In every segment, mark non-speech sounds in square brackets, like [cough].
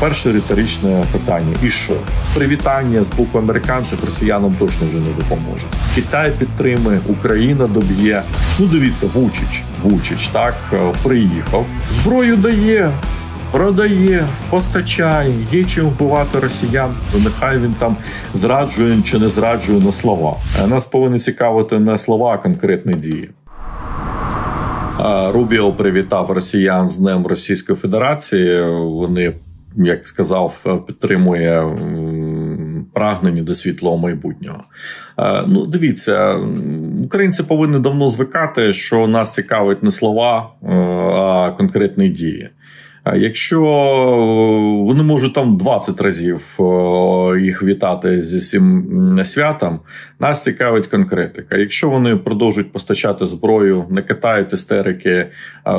Перше риторичне питання: і що? Привітання з боку американців росіянам точно вже не допоможе. Китай підтримує, Україна доб'є. Ну дивіться, Вучич, Вучич так е, приїхав, зброю дає. Продає, постачає, є чим вбивати росіян. Нехай він там зраджує чи не зраджує на слова. Е, Нас повинні цікавити не слова, а конкретні дії. Е, Рубіо привітав росіян з Днем Російської Федерації. Вони, як сказав, е, підтримує прагнення до світлого майбутнього. Е, Ну, дивіться, українці повинні давно звикати, що нас цікавить не слова, е, а конкретні дії. Якщо е, вони можуть там 20 разів е, їх вітати зі всім святом, нас цікавить конкретика. Якщо вони продовжують постачати зброю, не китають істерики е,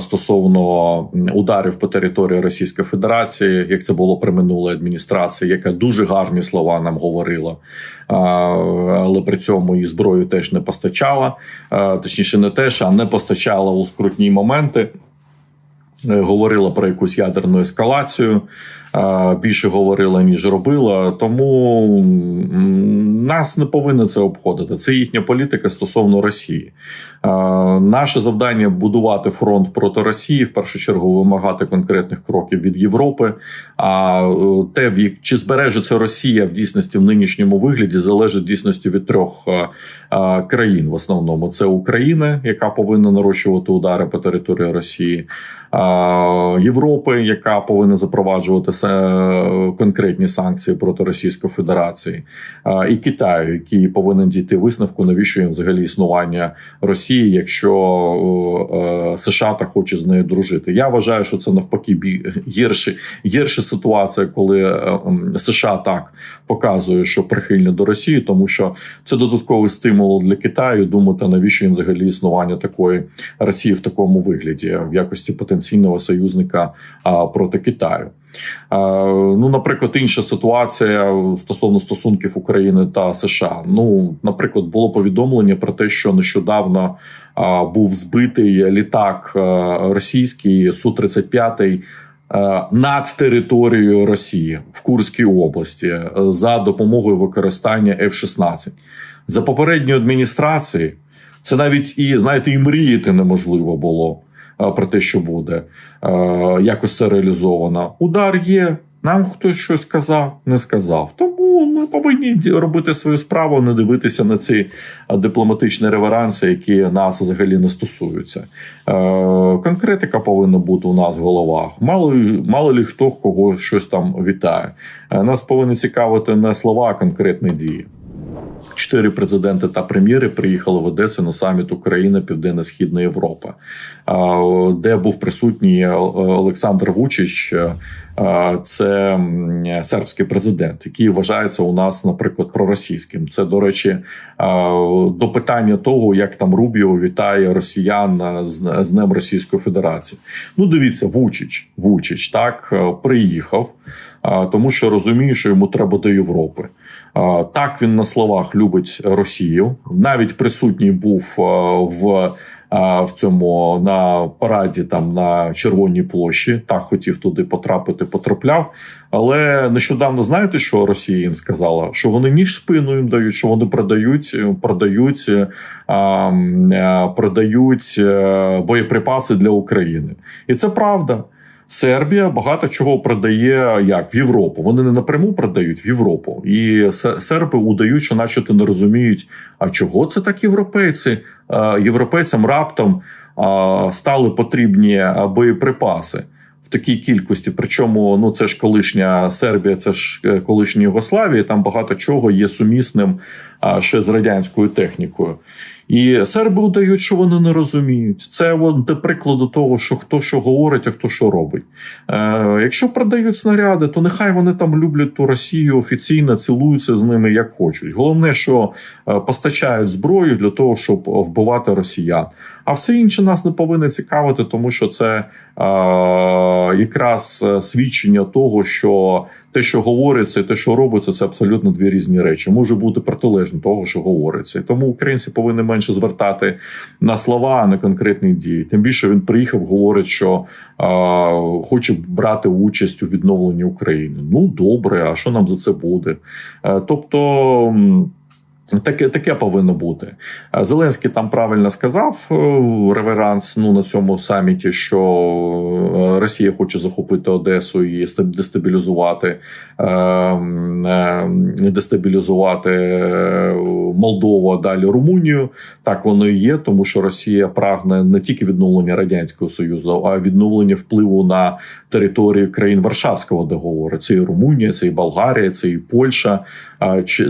стосовно ударів по території Російської Федерації, як це було при минулій адміністрації, яка дуже гарні слова нам говорила, але при цьому і зброю теж не постачала, точніше, не теж, а не постачала у скрутні моменти. Е, Говорила про якусь ядерну ескалацію, більше говорила, ніж робила. Тому нас не повинно це обходити. Це їхня політика стосовно Росії. Е, Наше завдання будувати фронт проти Росії, в першу чергу вимагати конкретних кроків від Європи. А е, те, чи збережеться Росія в дійсності в нинішньому вигляді, залежить в дійсності від трьох е, е, країн. В основному це Україна, яка повинна нарощувати удари по території Росії. е, Європи, яка повинна запроваджувати конкретні санкції проти Російської Федерації, е, і Китаю, який повинен дійти висновку, навіщо їм взагалі існування Росії, якщо е, США так хоче з нею дружити. Я вважаю, що це навпаки гірше, гірша ситуація, коли е, США так показує, що прихильні до Росії, тому що це додатковий стимул для Китаю думати, навіщо їм взагалі існування такої Росії в такому вигляді в якості потенційного союзника проти Китаю. А, Ну, наприклад, інша ситуація стосовно стосунків України та США. Ну, наприклад, було повідомлення про те, що нещодавно був збитий літак російський су 35 е, над територією Росії в Курській області е, за допомогою використання F-16. За попередньої адміністрації це навіть і знаєте, і мріяти неможливо було е, про те, що буде е, якось це реалізовано. Удар є. Нам хтось щось сказав, не сказав. Тому ми повинні робити свою справу, не дивитися на ці е, дипломатичні реверанси, які нас взагалі не стосуються. Е, конкретика повинна бути у нас в головах. Мало, мало лі хто кого щось там вітає. Е, нас повинні цікавити не слова, а конкретні дії. Чотири президенти та прем'єри приїхали в Одесу на саміт Україна Південно-Східна Європа, де був присутній е, Олександр Вучич. е, Це сербський президент, який вважається у нас, наприклад, проросійським. Це, до речі, е, до питання того, як там Рубіо вітає росіян з, Днем Російської Федерації. Ну, дивіться, Вучич, Вучич так приїхав, тому що розуміє, що йому треба до Європи. Так він на словах любить Росію. Навіть присутній був в, в цьому на параді, там на Червоній площі. Так хотів туди потрапити, потрапляв. Але нещодавно знаєте, що Росія їм сказала? Що вони ніж спину їм дають, що вони продають, продають, продають е, боєприпаси для України, і це правда. Сербія багато чого продає як в Європу. Вони не напряму продають в Європу, і серби удають, що начебто не розуміють, а чого це так європейці? Європейцям раптом стали потрібні боєприпаси в такій кількості. Причому ну це ж колишня Сербія, це ж е, колишня Югославія. Там багато чого є сумісним ще з радянською технікою. І серби удають, що вони не розуміють. Це до прикладу того, що хто що говорить, а хто що робить. Е, якщо продають снаряди, то нехай вони там люблять ту Росію офіційно, цілуються з ними як хочуть. Головне, що е, постачають зброю для того, щоб вбивати росіян. А все інше нас не повинно цікавити, тому що це е, якраз свідчення того, що те, що говориться, і те, що робиться, це абсолютно дві різні речі. Може бути протилежно того, що говориться. І тому українці повинні менше звертати на слова, а не конкретні дії. Тим більше він приїхав, говорить, що е, хоче брати участь у відновленні України. Ну добре, а що нам за це буде? Е, тобто. Таке таке повинно бути. Зеленський там правильно сказав е, реверанс ну на цьому саміті, що е, Росія хоче захопити Одесу і дестабілізувати е, дестабілізувати Молдову, а далі Румунію. Так воно і є, тому що Росія прагне не тільки відновлення радянського союзу, а відновлення впливу на територію країн Варшавського договору. Це і Румунія, це і Болгарія, це і Польща,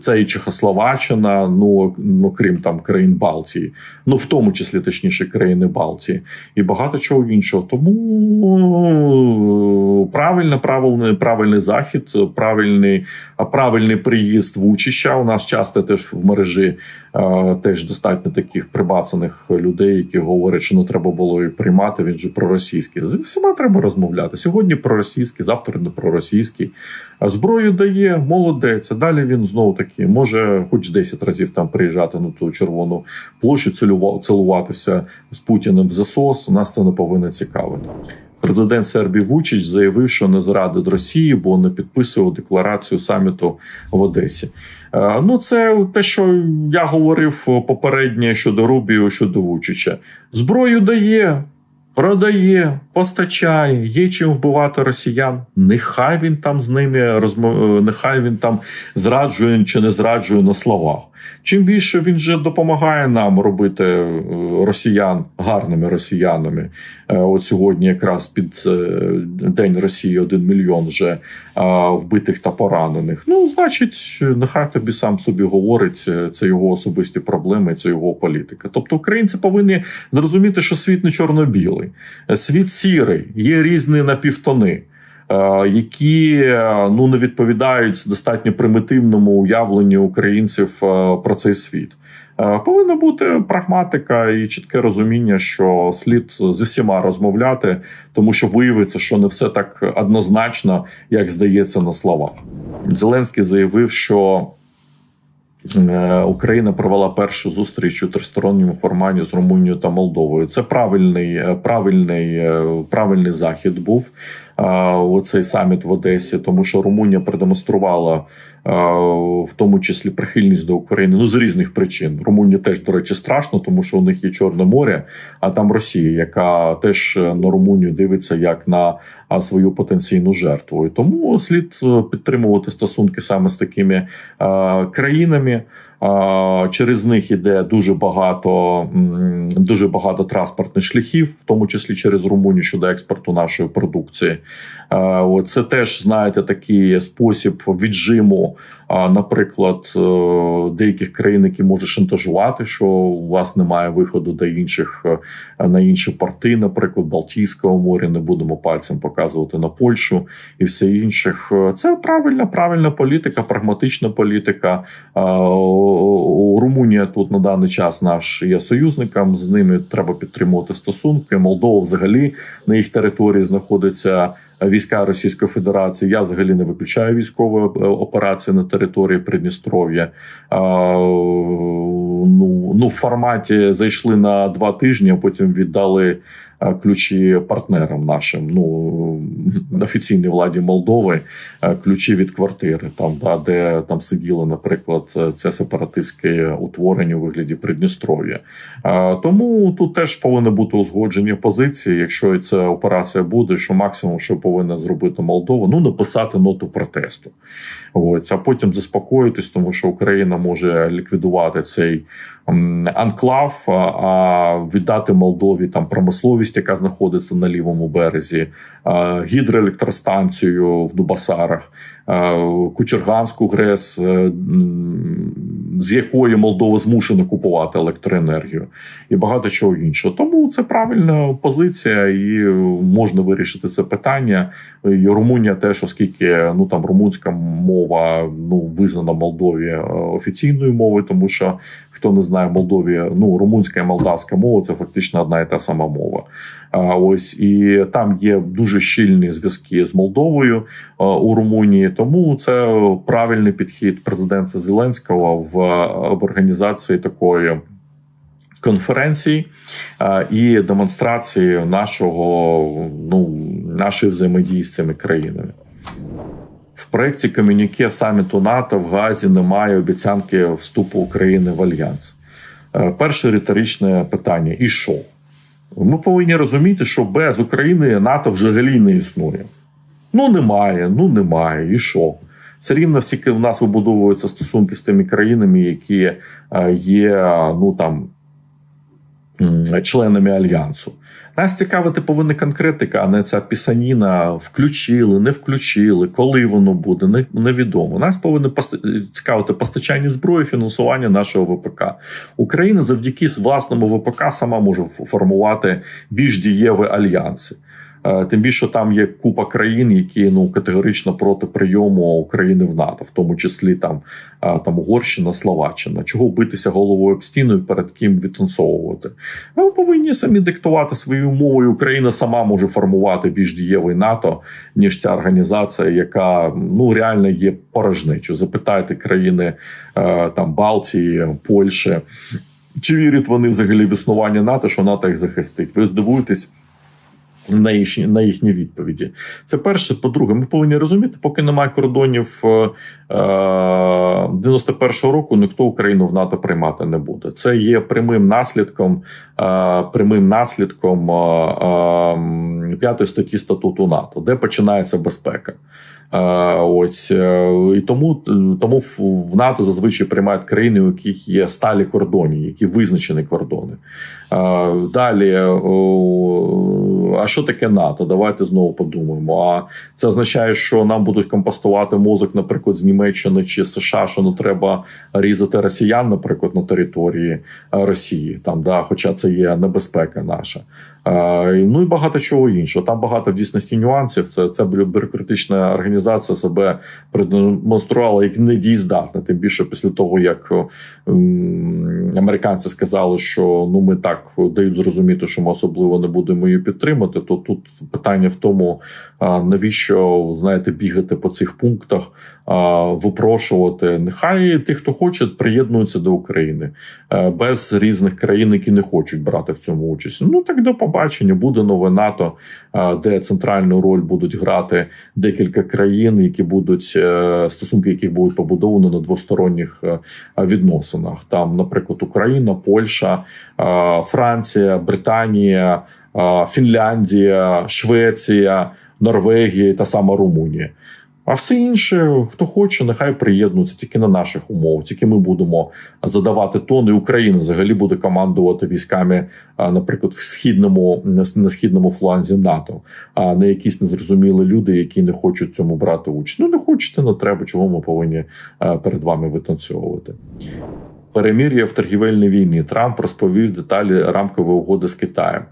це і Чехословаччина. Ну ну крім там країн Балтії, ну в тому числі точніше країни Балтії, і багато чого іншого. Тому правильно, правильний правильний захід, правильний правильний приїзд Вучича. У нас часто теж в мережі теж достатньо таких прибацаних людей, які говорять, що не треба було їх приймати. Він же проросійський. З всіма треба розмовляти. Сьогодні проросійський, завтра не проросійський. Зброю дає, молодець. а Далі він знову таки може хоч 10 разів там приїжджати на ту червону площу, цілуватися з Путіним в засос. Нас це не повинно цікавити. Президент Сербії Вучич заявив, що не зрадить Росії, бо не підписував декларацію саміту в Одесі. Е, ну, це те, що я говорив попередньє щодо Рубію, щодо Вучича. Зброю дає, продає, постачає, є чим вбивати росіян. Нехай він там з ними розмов... нехай він там зраджує чи не зраджує на словах. Чим більше він вже допомагає нам робити е, росіян гарними росіянами. Е, от сьогодні, якраз під е, День Росії, один мільйон вже вбитих та поранених. Ну, значить, нехай тобі сам собі говорить, це його особисті проблеми, це його політика. Тобто, українці повинні зрозуміти, що світ не чорно-білий, світ сірий, є різні напівтони. Е, які е, ну не відповідають достатньо примітивному уявленню українців е, про цей світ. Повинна бути прагматика і чітке розуміння, що слід з усіма розмовляти, тому що виявиться, що не все так однозначно, як здається на словах. Зеленський заявив, що Україна провела першу зустріч у тристоронньому форматі з Румунією та Молдовою. Це правильний, правильний, правильний захід був оцей саміт в Одесі, тому що Румунія продемонструвала в тому числі прихильність до України. Ну з різних причин. Румунія теж, до речі, страшно, тому що у них є Чорне море, а там Росія, яка теж на Румунію дивиться як на свою потенційну жертву. І Тому слід е, підтримувати стосунки саме з такими країнами. Через них іде дуже багато дуже багато транспортних шляхів, в тому числі через Румунію щодо експорту нашої продукції. Це теж знаєте такий спосіб віджиму наприклад, е, деяких країн, які можуть шантажувати, що у вас немає виходу до інших е, на інші порти, наприклад, Балтійського моря, не будемо пальцем показувати на Польщу і все інших. Це правильна, правильна політика, прагматична політика. Румунія тут на даний час наш є союзником. З ними треба підтримувати стосунки. Молдова взагалі на їх території знаходиться війська Російської Федерації. Я взагалі не виключаю військову операцію операції на території Придністров'я. Ну ну в форматі зайшли на два тижні, а потім віддали Е, ключі партнерам нашим, ну офіційній владі Молдови, ключі від квартири, там да, де там сиділо, наприклад, це сепаратистське утворення у вигляді Придністров'я. Тому тут теж повинні бути узгоджені позиції. Якщо ця операція буде, що максимум, що повинна зробити Молдова, ну написати ноту протесту. Ось, а потім заспокоїтись, тому що Україна може ліквідувати цей анклав, а віддати Молдові там промисловість, яка знаходиться на лівому березі, гідроелектростанцію в Дубасарах, Кучерганську ГРЕС, е, з якої Молдова змушена купувати електроенергію, і багато чого іншого. Тому це правильна позиція, і можна вирішити це питання. І Румунія теж, оскільки ну там румунська мова ну визнана Молдові е, офіційною мовою, тому що хто не знає Молдові, ну румунська і молдавська мова це фактично одна і та сама мова. Ось і там є дуже щільні зв'язки з Молдовою у Румунії. Тому це правильний підхід президента Зеленського в, в організації такої. Конференції і демонстрації нашого ну нашої взаємодії з цими країнами проєкті комюніке саміту НАТО в Газі немає обіцянки вступу України в альянс. Е, перше риторичне питання: і що? Ми повинні розуміти, що без України НАТО взагалі не існує. Ну, немає, ну немає, і що? Все рівно всі в нас вибудовуються стосунки з тими країнами, які е, є ну там членами альянсу. Нас цікавити повинна конкретика, а не ця пісаніна включили, не включили, коли воно буде, невідомо. Нас повинно цікавити постачання зброї, фінансування нашого ВПК. Україна завдяки власному ВПК сама може формувати більш дієві альянси. Е, тим більше там є купа країн, які ну категорично проти прийому України в НАТО, в тому числі там е, там Угорщина, Словаччина. Чого битися головою об стіну і перед ким відтанцовувати? Ми повинні самі диктувати свою умови. Україна сама може формувати більш дієвий НАТО, ніж ця організація, яка ну реально є порожнечою. Запитайте країни е, там Балтії, Польщі. Чи вірять вони взагалі в існування НАТО, що НАТО їх захистить? Ви здивуєтесь, на їхні на їхні відповіді. Це перше. По-друге, ми повинні розуміти, поки немає кордонів е, 91-го року, ніхто Україну в НАТО приймати не буде. Це є прямим наслідком е, прямим наслідком е, е, п'ятої статті статуту НАТО, де починається безпека. Ось і тому тому в НАТО зазвичай приймають країни, у яких є сталі кордони, які визначені кордони. Далі, а що таке НАТО? Давайте знову подумаємо. А це означає, що нам будуть компостувати мозок, наприклад, з Німеччини чи США, що не треба різати росіян, наприклад, на території Росії, там да, хоча це є небезпека наша. Ну і багато чого іншого. Там багато в дійсності нюансів. Це це бюрократична організація себе продемонструвала як недієздатна. Тим більше після того, як американці сказали, що ну ми так дають зрозуміти, що ми особливо не будемо її підтримати. То тут питання в тому, навіщо знаєте, бігати по цих пунктах, випрошувати. Нехай ті, хто хоче, приєднуються до України без різних країн, які не хочуть брати в цьому участь. Ну так до побачення буде нове НАТО, де центральну роль будуть грати декілька країн, які будуть е, стосунки, яких будуть побудовані на двосторонніх е, відносинах. Там, наприклад, Україна, Польща, Франція, Британія, Фінляндія, Швеція, Норвегія та сама Румунія. А все інше, хто хоче, нехай приєднується тільки на наших умовах. Тільки ми будемо задавати тон, і Україна взагалі буде командувати військами, наприклад, в східному на східному фланзі НАТО, а не якісь незрозумілі люди, які не хочуть цьому брати участь. Ну не хочете, не треба. Чого ми повинні перед вами витанцьовувати? Перемір'я в торгівельній війні Трамп розповів деталі рамкової угоди з Китаєм.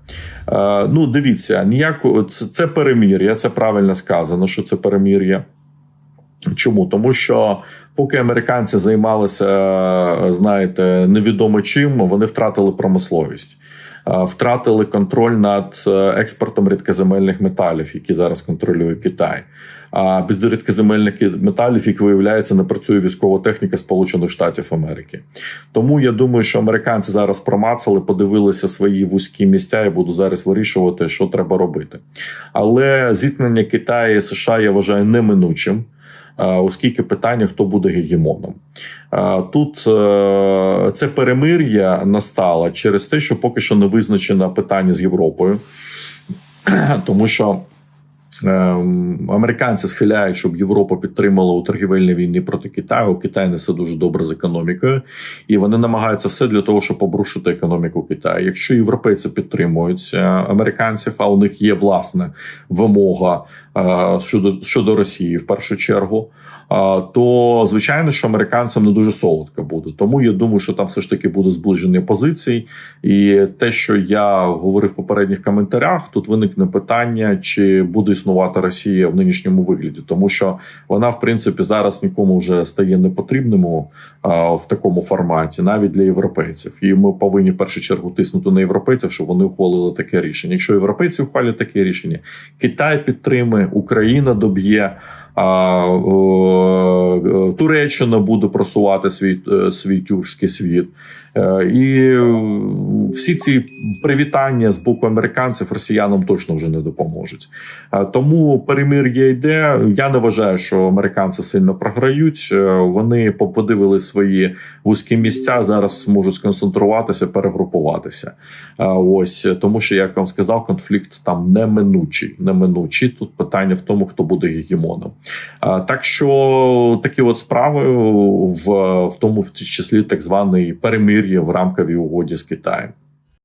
Е, ну, дивіться, ніяко це, це перемір'я, це правильно сказано, що це перемір'я. Чому? Тому що поки американці займалися, знаєте, невідомо чим, вони втратили промисловість. Втратили контроль над е, експортом рідкоземельних металів, які зараз контролює Китай. А без рідкоземельних металів, як виявляється, не працює військова техніка Сполучених Штатів Америки. Тому я думаю, що американці зараз промацали, подивилися свої вузькі місця і будуть зараз вирішувати, що треба робити. Але зіткнення Китаю і США я вважаю неминучим. Е, оскільки питання, хто буде гегемоном. Е, тут е, це перемир'я настало через те, що поки що не визначено питання з Європою, [clears throat] тому що. Американці схиляють, щоб Європа підтримала у торгівельній війні проти Китаю. Китай не все дуже добре з економікою, і вони намагаються все для того, щоб обрушити економіку Китаю. Якщо європейці підтримують американців, а у них є власна вимога е, щодо щодо Росії в першу чергу. То звичайно, що американцям не дуже солодко буде. Тому я думаю, що там все ж таки буде зближення позицій, і те, що я говорив в попередніх коментарях, тут виникне питання, чи буде існувати Росія в нинішньому вигляді, тому що вона, в принципі, зараз нікому вже стає непотрібним в такому форматі, навіть для європейців. І ми повинні в першу чергу тиснути на європейців, щоб вони ухвалили таке рішення. Якщо європейці ухвалять таке рішення, Китай підтримує, Україна доб'є. А Туреччина буде просувати свій е, свій тюркський світ. Е, і всі ці привітання з боку американців росіянам точно вже не допоможуть. Е, тому перемир'я йде. Я не вважаю, що американці сильно програють. Е, вони подивили свої вузькі місця. Зараз можуть сконцентруватися, перегрупуватися. Ось тому, що як вам сказав, конфлікт там неминучий. Неминучий. Тут питання в тому, хто буде гегемоном. Так що такі от справи в, в тому в числі так званий перемир'я в рамковій угоді з Китаєм.